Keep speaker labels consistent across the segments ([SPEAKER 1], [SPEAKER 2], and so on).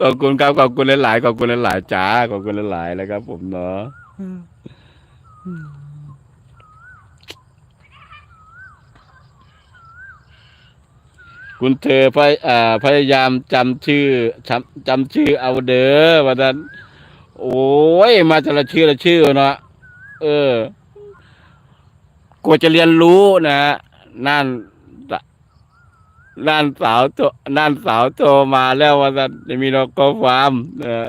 [SPEAKER 1] ขอบคุณครับขอบคุณหลายๆขอบคุณหลายๆจ้าขอบคุณหลายๆแล้วครับ ผมเนาะคุณเธอพยอ่าพยายามจำชื่อจำจำชื่อเอาเด้อวันนั้นโอ้ย มาแต่ละชื่อละชื่อเนาะเออกว่าจะเรียนรู้นะนั่น นั่นสาวโตนั่นสาวโตมาแล้วว่าจะมีนกก็ฟาร์มเออ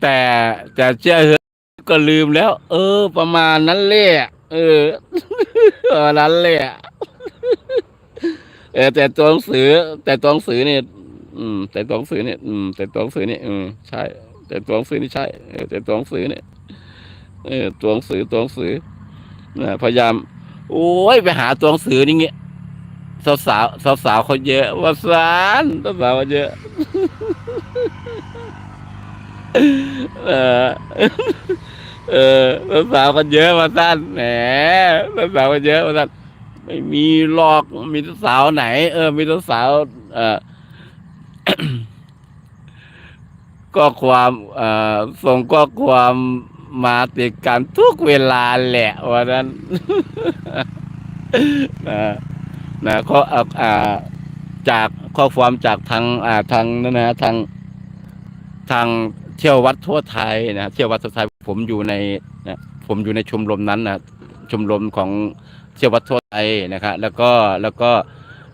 [SPEAKER 1] แต่แต่เชื่อก็ลืมแล้ว เออ ประมาณนั้นแหละเออประมาณนั้นแหละเออแต่ตัวหนังสือ แต่ตัวหนังสือเนี่ยอืม แต่ตัวหนังสือเนี่ยอืมแต่ตัวหนังสือเนี่ยอืมใช่ แต่ตัวหนังสือนี่ใช่เออแต่ตัวหนังสือเนี่ย เออตัวหนังสือตัวหนังสือนะพยายาม โอ้ยไปหาตัวหนังสือนี่เงี้ยสาวสาวสาวสาวเขาเยอะว่าสารสาวสาวเขาเยอะเออเออสาวๆกันเยอะมาสั้นแหมสาวๆกันเยอะมาสั้นไม่มีหรอกมีสาวไหน เออ มีสาวเออก็ความเอ่อส่งก็ความ มาติดกันทุกเวลาแหละวันนั้นนะนะก็อ่าอ่าจากข้อความจากทางอ่าทางนั่นนะทางทางเที่ยววัดทั่วไทยนะเที่ยววัดทั่วไทยผมอยู่ในนะผมอยู่ในชมรมนั้นนะชมรมของเที่ยววัดทั่วไทยนะครับแล้วก็แล้วก็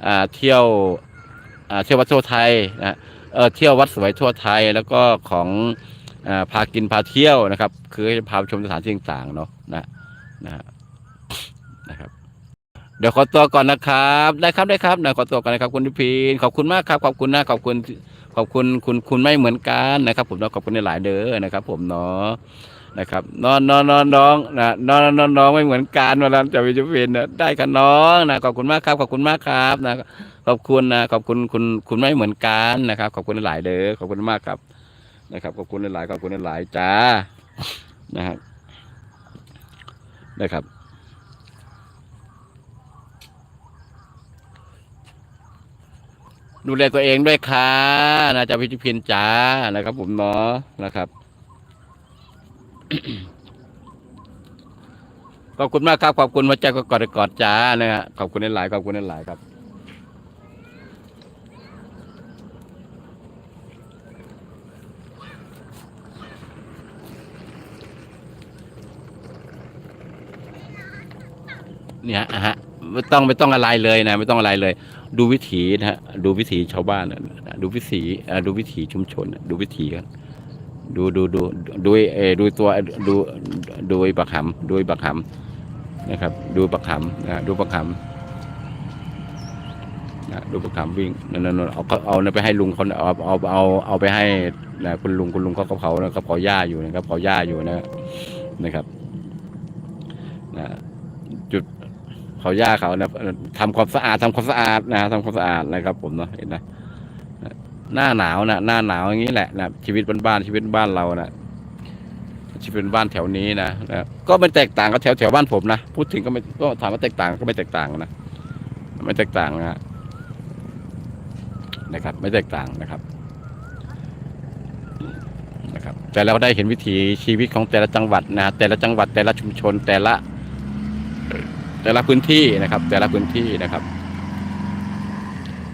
[SPEAKER 1] อ่าเที่ยวอ่าเที่ยววัดทั่วไทยนะเออเที่ยววัดสวยทั่วไทยแล้วก็ของ พากินพาเที่ยวนะครับ คือพาชมสถานที่ต่างๆเนาะนะนะนะครับ เดี๋ยวขอตัวก่อนนะครับ ได้ครับได้ครับนะขอตัวก่อนนะครับคุณทิพีนขอบคุณมากครับขอบคุณนะขอบคุณขอบคุณคุณคุณไม่เหมือนกันนะครับ ผมเนาะขอบคุณในหลายเด้อนะครับ ผมเนาะนะครับนองน้องน้องน้องนะนองน้องน้องไม่เหมือนกันเวลาจะวิจารณ์นะได้ค่ะน้องนะขอบคุณมากครับขอบคุณมากครับนะขอบคุณนะขอบคุณคุณคุณไม่เหมือนกันนะครับ ขอบคุณในหลายเด้อขอบคุณมากครับ นะครับขอบคุณในหลายๆขอบคุณในหลายๆจ้านะครับนะครับดูแลตัวเองด้วยค่ะนะจ๊ะพิจิพินจ้านะครับ ผมเนาะนะครับขอบคุณมากครับขอบคุณมาใจก็กอดกอดจ้านะฮะขอบคุณหลายๆขอบคุณหลายๆครับ เนี่ยฮะไม่ต้องไม่ต้องอะไรเลยนะ ไม่ต้องอะไรเลย ดูวิถีนะฮะดูวิถีชาวบ้านนะดูวิถีอ่าดูวิถีชุมชนดูวิถีกันดูดูดูดูเออดูตัวดูดูไอ้บักหำดูไอ้บักหำนะครับ ดูบักหำนะดูบักหำนะดูบักหำวิ่งนั่นนั่นเอาเขาเอาไปให้ลุงเขาเอาเอาเอาเอาไปให้นะคุณลุงคุณลุงเขาก็เผานะเขาเผาหญ้าอยู่นะครับเผาหญ้าอยู่นะนะครับนะจุด เขาย่าเขานะทำความสะอาดทำความสะอาดนะทำความสะอาดนะครับ ผมเนาะเห็นนะหน้าหนาวนะหน้าหนาวอย่างนี้แหละนะชีวิตบ้านๆชีวิตบ้านเรานะชีวิตบ้านแถวนี้นะนะก็ไม่แตกต่างกับแถวแถวบ้านผมนะพูดถึงก็ไม่ก็ถามว่าแตกต่างก็ไม่แตกต่างนะไม่แตกต่างนะนะครับ ไม่แตกต่างนะครับนะครับ แต่เราได้เห็นวิถีชีวิตของแต่ละจังหวัดนะแต่ละจังหวัดแต่ละชุมชนแต่ละ แต่ละพื้นที่นะครับ แต่ละพื้นที่นะครับ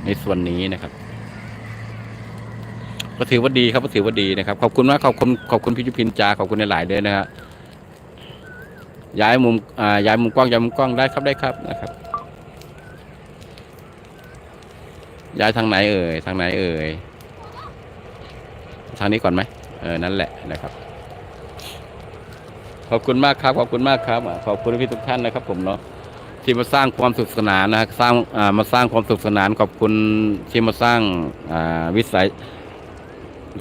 [SPEAKER 1] ในส่วนนี้นะครับ ก็ถือว่าดีครับก็ถือว่าดีนะครับ ขอบคุณมากขอบคุณขอบคุณพี่ยุพินจาขอบคุณในหลายๆเด้อนะฮะย้ายมุมอ่าย้ายมุมกล้องย้ายมุมกล้องได้ครับได้ครับนะครับ ย้ายทางไหนเอ่ยทางไหนเอ่ยทางนี้ก่อนไหมเออนั่นแหละนะครับ ขอบคุณมากครับ ขอบคุณมากครับ ขอบคุณพี่ทุกท่านนะครับผมเนาะ ที่มาสร้างความสุขสนานนะฮะสร้างอ่ามาสร้างความสุขสนานขอบคุณที่มาสร้างอ่าวิสัย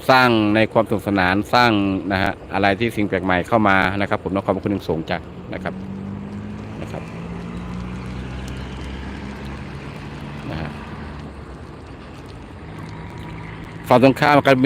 [SPEAKER 1] สร้างในความสนุขสนานสร้างนะฮะอะไรที่สิ่งแปลกใหม่เข้ามานะครับ ผมต้องขอบคุณอย่างสูงจากนะครับนะครับนะฮะฝั่งตรงข้ามกันมี